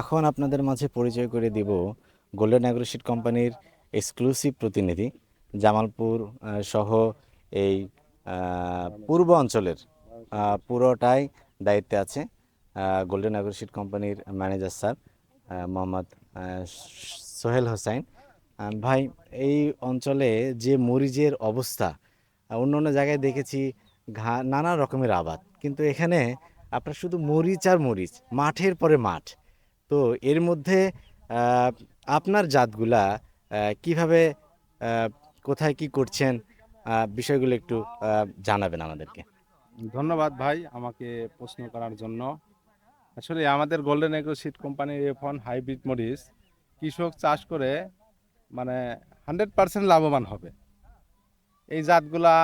এখন আপনাদের মাঝে পরিচয় করে দিব গোল্ডেন অ্যাগ্রোশিট কোম্পানির এক্সক্লুসিভ প্রতিনিধি, জামালপুর সহ এই পূর্ব অঞ্চলের পুরোটাই দায়িত্বে আছে গোল্ডেন অ্যাগ্রোশিট কোম্পানির ম্যানেজার স্যার মোহাম্মদ সোহেল হোসাইন। ভাই, এই অঞ্চলে যে মরিচের অবস্থা অন্য অন্য জায়গায় দেখেছি, ঘা, নানা রকমের আবাদ। কিন্তু এখানে আপনার শুধু মরিচ আর মরিচ, মাঠের পরে মাঠ। তো এর মধ্যে আপনার জাতগুলা কীভাবে কোথায় কি করছেন বিষয়গুলো একটু জানাবেন আমাদেরকে। ধন্যবাদ ভাই আমাকে প্রশ্ন করার জন্য। আসলে আমাদের গোল্ডেন এগ্রো সিড কোম্পানির এফ ওয়ান হাইব্রিড মরিচ, কৃষক চাষ করে মানে হান্ড্রেড পার্সেন্ট লাভবান হবে। এই জাতগুলা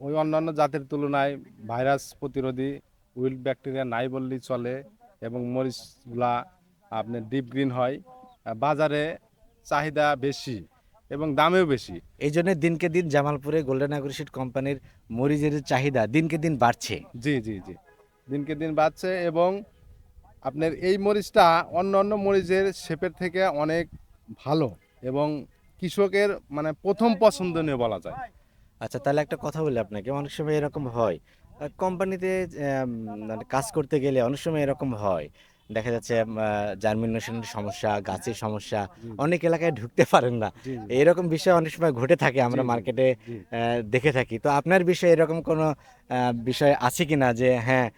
ওই অন্যান্য জাতের তুলনায় ভাইরাস প্রতিরোধী উইল্ড ব্যাকটেরিয়া নাই বললেই চলে এবং মরিচগুলা আপনার ডিপ গ্রিন হয় বাজারে চাহিদা বেশি এবং দামেও বেশি। এই জন্য দিনকে দিন জামালপুরে গোল্ডেন অ্যাগ্রোশিট কোম্পানির মরিচের চাহিদা দিনকে দিন বাড়ছে। জি জি জি। দিনকে দিন বাড়ছে এবং আপনার এই মরিচটা অন্য অন্য মরিচের শেপের থেকে অনেক ভালো এবং কৃষকের মানে প্রথম পছন্দনীয় বলা যায়। আচ্ছা তাহলে একটা কথা বলি আপনাকে। অনেক সময় এরকম হয় কোম্পানিতে মানে কাজ করতে গেলে অনেক সময় এরকম হয় দেখা যাচ্ছে জার্মিনেশনের সমস্যা গাছের সমস্যা অনেক এলাকায় ঢুকতে পারেন না। এরকম বিষয় অনেক সময় ঘটে থাকে আমরা মার্কেটে দেখে থাকি। তো আপনার বিষয়ে এরকম কোনো বিষয় আছে কি না যে হ্যাঁ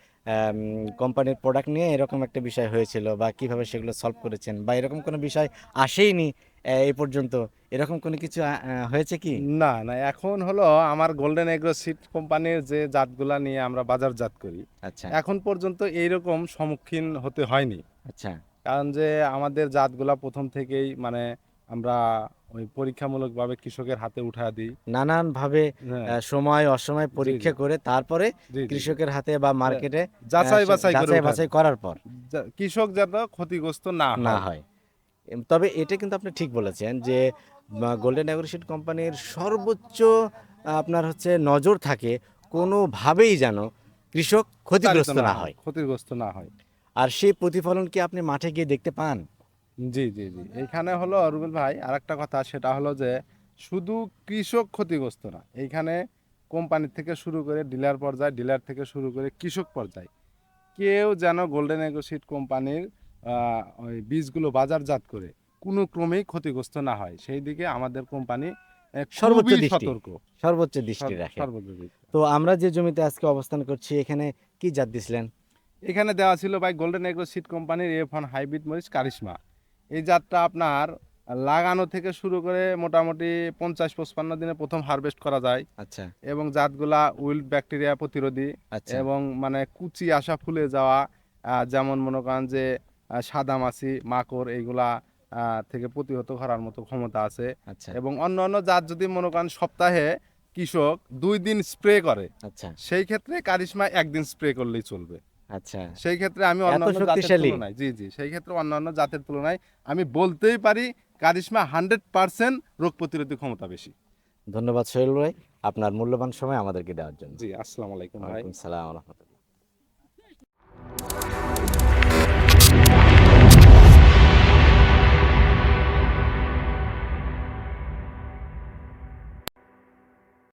কোম্পানির প্রোডাক্ট নিয়ে এরকম একটা বিষয় হয়েছিল বা কীভাবে সেগুলো সলভ করেছেন বা এরকম কোনো বিষয় আসেইনি এই পর্যন্ত। এরকম কোনো কিছু হয়েছে কি? না না এখন হলো আমার গোল্ডেন এগ্রো সিড কোম্পানির যে জাতগুলা নিয়ে আমরা বাজারজাত করি। আচ্ছা। এখন পর্যন্ত এইরকম সম্মুখীন হতে হয়নি। আচ্ছা। কারণ যে আমাদের জাতগুলা প্রথম থেকেই মানে আমরা ওই পরীক্ষামূলকভাবে কৃষকের হাতে উঠা দিই। নানান ভাবে হ্যাঁ, সময় অসময় পরীক্ষা করে তারপরে। কৃষকের হাতে বা মার্কেটে যাচাই বাছাই বাছাই করার পর। কৃষক যাতে ক্ষতিগ্রস্ত না না হয়। তবে এটা কিন্তু আপনি ঠিক বলেছেন যে গোল্ডেন অ্যাগ্রোশিট কোম্পানির সর্বোচ্চ আপনার হচ্ছে নজর থাকে কোনোভাবেই যেন কৃষক ক্ষতিগ্রস্ত না হয় ক্ষতিগ্রস্ত না হয়। আর সেই প্রতিফলন কি আপনি মাঠে গিয়ে দেখতে পান? জি জি জি। এইখানে হলো রুবেল ভাই আর একটা কথা সেটা হলো যে শুধু কৃষক ক্ষতিগ্রস্ত না এইখানে কোম্পানি থেকে শুরু করে ডিলার পর্যায়ে ডিলার থেকে শুরু করে কৃষক পর্যায়ে কেউ যেন গোল্ডেন এগোসিড কোম্পানির ওই বীজগুলো বাজারজাত করে কোনো ক্রমেই ক্ষতিগ্রস্ত না হয়। সেই দিকে আমাদের কোম্পানি সর্বোচ্চ সতর্ক। সর্বোচ্চ দৃষ্টি রাখে। তো আমরা যে জমিতে আজকে অবস্থান করছি এখানে কি জাত দিছিলেন? এখানে দেওয়া ছিল ভাই গোল্ডেন এগ্রো সিড কোম্পানির এফ ওয়ান হাইব্রিড মরিচ কারিশমা এই জাতটা আপনার লাগানো থেকে শুরু করে মোটামুটি পঞ্চাশ পঁচপান্ন দিনে প্রথম হারভেস্ট করা যায়। আচ্ছা। এবং জাতগুলা উইল্ড ব্যাকটেরিয়া প্রতিরোধী আচ্ছা। এবং মানে কুচি আসা ফুলে যাওয়া যেমন মনে করেন যে সাদা মাছি মাকড় এইগুলা থেকে প্রতিহত করার মতো ক্ষমতা আছে। আচ্ছা। এবং অন্য অন্য জাত যদি মনে করেন সপ্তাহে কৃষক দুই দিন স্প্রে করে আচ্ছা। সেই ক্ষেত্রে কারিশমা একদিন স্প্রে করলেই চলবে। আচ্ছা। সেই ক্ষেত্রে আমি অন্যান্য জাতের? তুলনায় জি জি সেই ক্ষেত্রে অন্যান্য জাতের তুলনায় আমি বলতেই পারি কারিশমা হান্ড্রেড পার্সেন্ট রোগ প্রতিরোধী ক্ষমতা বেশি। ধন্যবাদ সোহেল ভাই আপনার মূল্যবান সময় আমাদেরকে দেওয়ার জন্য। জি আসসালামু আলাইকুম ভাই। সালাম রহমতুল্লাহ।